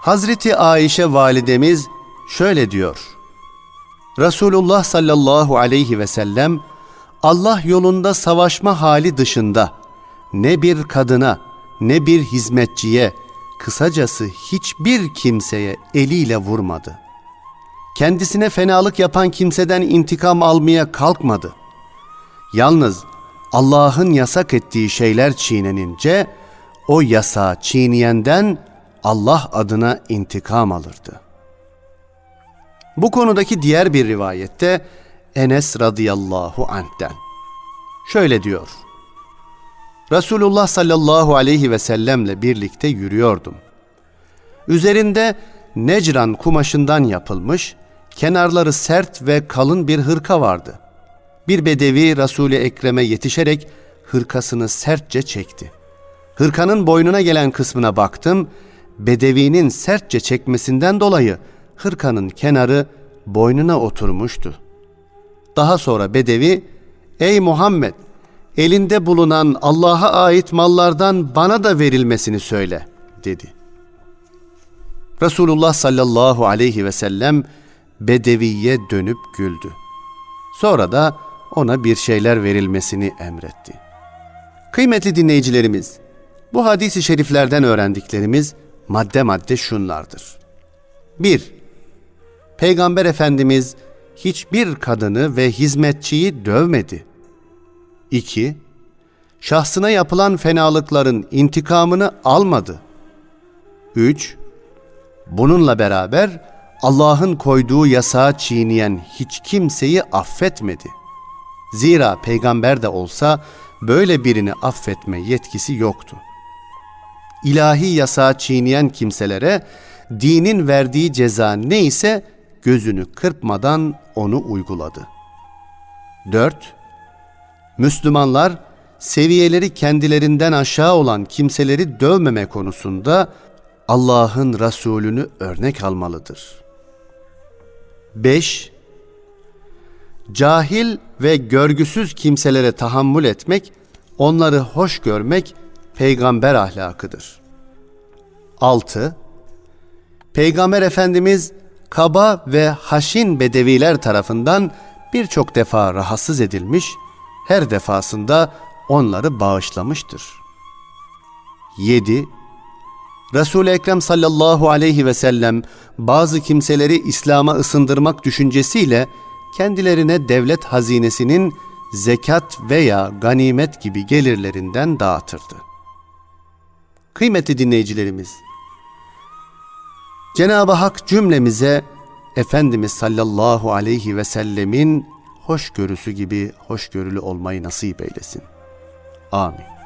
Hazreti Ayşe validemiz şöyle diyor. Resulullah sallallahu aleyhi ve sellem Allah yolunda savaşma hali dışında ne bir kadına ne bir hizmetçiye kısacası hiçbir kimseye eliyle vurmadı. Kendisine fenalık yapan kimseden intikam almaya kalkmadı. Yalnız Allah'ın yasak ettiği şeyler çiğnenince o yasağı çiğneyenden Allah adına intikam alırdı. Bu konudaki diğer bir rivayette Enes radıyallahu anh'ten. Şöyle diyor. Resulullah sallallahu aleyhi ve sellemle birlikte yürüyordum. Üzerinde necran kumaşından yapılmış, kenarları sert ve kalın bir hırka vardı. Bir bedevi Resul-i Ekrem'e yetişerek hırkasını sertçe çekti. Hırkanın boynuna gelen kısmına baktım, bedevinin sertçe çekmesinden dolayı hırkanın kenarı boynuna oturmuştu. Daha sonra bedevi, ''Ey Muhammed, elinde bulunan Allah'a ait mallardan bana da verilmesini söyle.'' dedi. Resulullah sallallahu aleyhi ve sellem bedeviye dönüp güldü. Sonra da ona bir şeyler verilmesini emretti. Kıymetli dinleyicilerimiz, bu hadisi şeriflerden öğrendiklerimiz madde madde şunlardır. 1. Peygamber Efendimiz hiçbir kadını ve hizmetçiyi dövmedi. 2. Şahsına yapılan fenalıkların intikamını almadı. 3. Bununla beraber Allah'ın koyduğu yasağı çiğneyen hiç kimseyi affetmedi. Zira peygamber de olsa böyle birini affetme yetkisi yoktu. İlahi yasağı çiğneyen kimselere dinin verdiği ceza neyse gözünü kırpmadan onu uyguladı. 4. Müslümanlar seviyeleri kendilerinden aşağı olan kimseleri dövmeme konusunda Allah'ın Resulünü örnek almalıdır. 5. Cahil ve görgüsüz kimselere tahammül etmek, onları hoş görmek peygamber ahlakıdır. 6. Peygamber Efendimiz kaba ve haşin bedeviler tarafından birçok defa rahatsız edilmiş, her defasında onları bağışlamıştır. 7. Resul-i Ekrem sallallahu aleyhi ve sellem bazı kimseleri İslam'a ısındırmak düşüncesiyle kendilerine devlet hazinesinin zekat veya ganimet gibi gelirlerinden dağıtırdı. Kıymetli dinleyicilerimiz, Cenab-ı Hak cümlemize Efendimiz sallallahu aleyhi ve sellemin hoşgörüsü gibi hoşgörülü olmayı nasip eylesin. Amin.